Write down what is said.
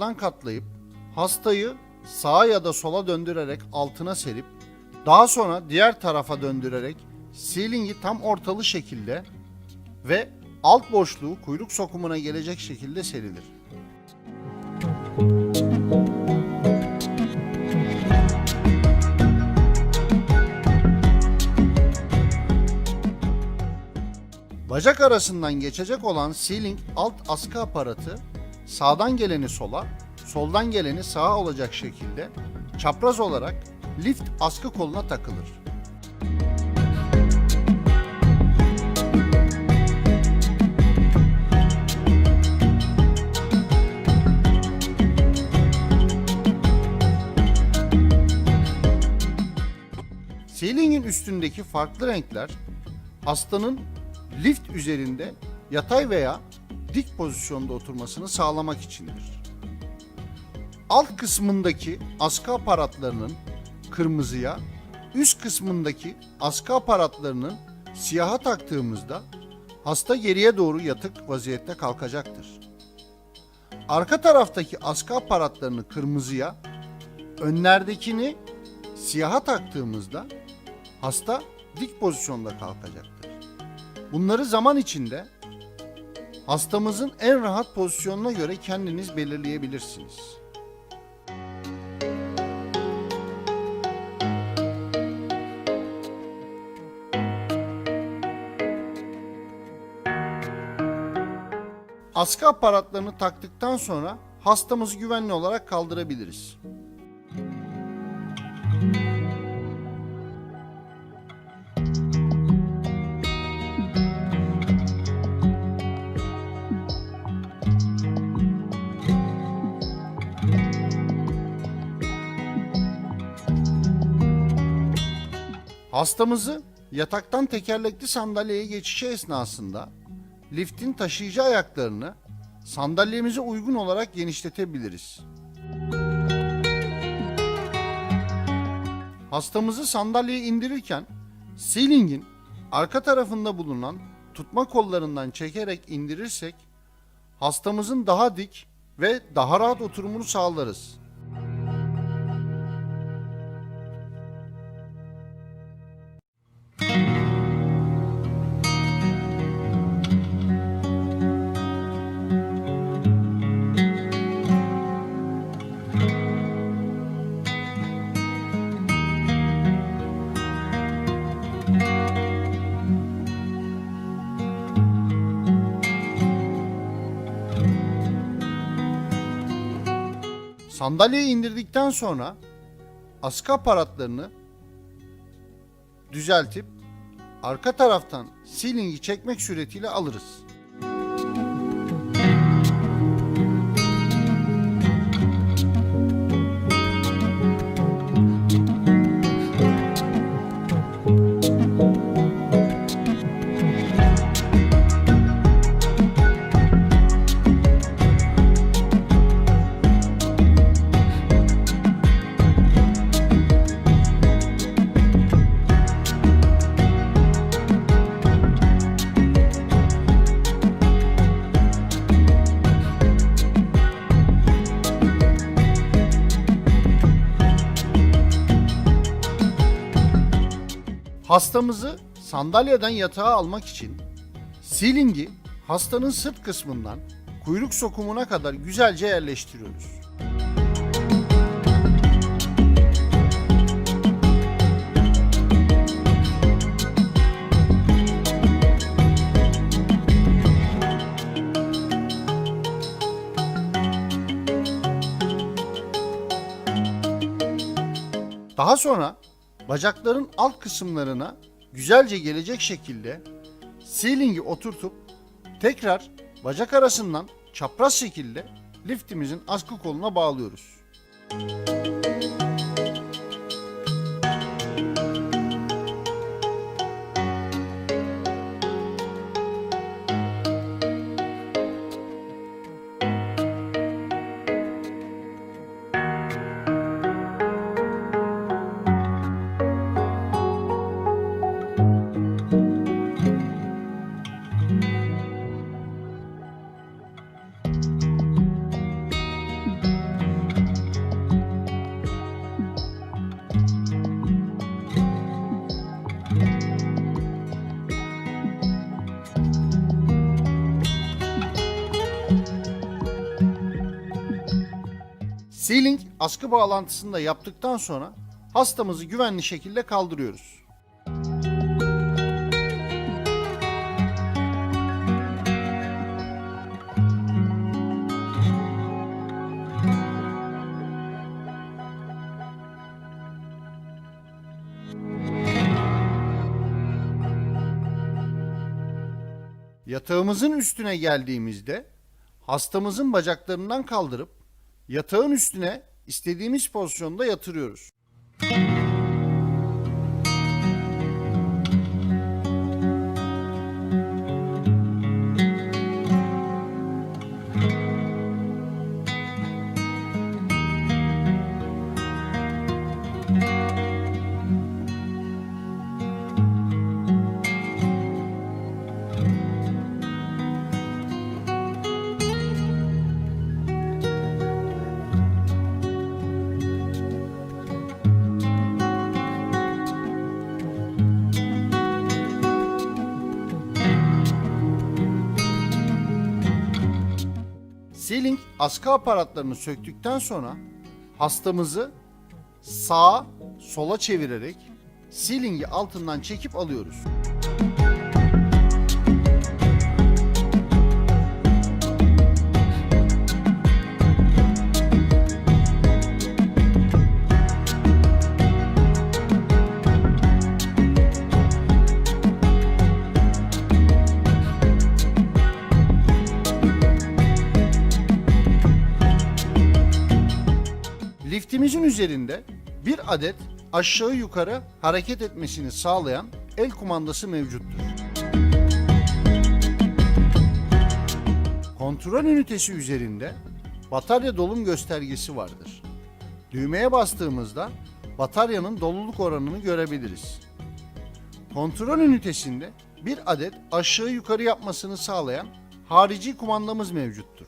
Dan katlayıp hastayı sağa ya da sola döndürerek altına serip daha sonra diğer tarafa döndürerek sealingi tam ortalı şekilde ve alt boşluğu kuyruk sokumuna gelecek şekilde serilir. Bacak arasından geçecek olan sealing alt askı aparatı sağdan geleni sola, soldan geleni sağa olacak şekilde çapraz olarak lift askı koluna takılır. Ceiling'in üstündeki farklı renkler hastanın lift üzerinde yatay veya dik pozisyonda oturmasını sağlamak içindir. Alt kısmındaki askı aparatlarının kırmızıya, üst kısmındaki askı aparatlarının siyaha taktığımızda hasta geriye doğru yatık vaziyette kalkacaktır. Arka taraftaki askı aparatlarını kırmızıya, önlerdekini siyaha taktığımızda hasta dik pozisyonda kalkacaktır. Bunları zaman içinde hastamızın en rahat pozisyonuna göre kendiniz belirleyebilirsiniz. Askı aparatlarını taktıktan sonra hastamızı güvenli olarak kaldırabiliriz. Hastamızı yataktan tekerlekli sandalyeye geçişi esnasında liftin taşıyıcı ayaklarını sandalyemize uygun olarak genişletebiliriz. Hastamızı sandalyeye indirirken ceiling'in arka tarafında bulunan tutma kollarından çekerek indirirsek hastamızın daha dik ve daha rahat oturumunu sağlarız. Sandalyeyi indirdikten sonra askı aparatlarını düzeltip arka taraftan sealingi çekmek suretiyle alırız. Hastamızı sandalyeden yatağa almak için sealingi hastanın sırt kısmından kuyruk sokumuna kadar güzelce yerleştiriyoruz. Daha sonra bacakların alt kısımlarına güzelce gelecek şekilde sealingi oturtup tekrar bacak arasından çapraz şekilde liftimizin askı koluna bağlıyoruz. Sealing askı bağlantısını da yaptıktan sonra hastamızı güvenli şekilde kaldırıyoruz. Yatağımızın üstüne geldiğimizde hastamızın bacaklarından kaldırıp yatağın üstüne istediğimiz pozisyonda yatırıyoruz. Sealing askı aparatlarını söktükten sonra hastamızı sağa sola çevirerek sealingi altından çekip alıyoruz. Liftimizin üzerinde bir adet aşağı yukarı hareket etmesini sağlayan el kumandası mevcuttur. Kontrol ünitesi üzerinde batarya dolum göstergesi vardır. Düğmeye bastığımızda bataryanın doluluk oranını görebiliriz. Kontrol ünitesinde bir adet aşağı yukarı yapmasını sağlayan harici kumandamız mevcuttur.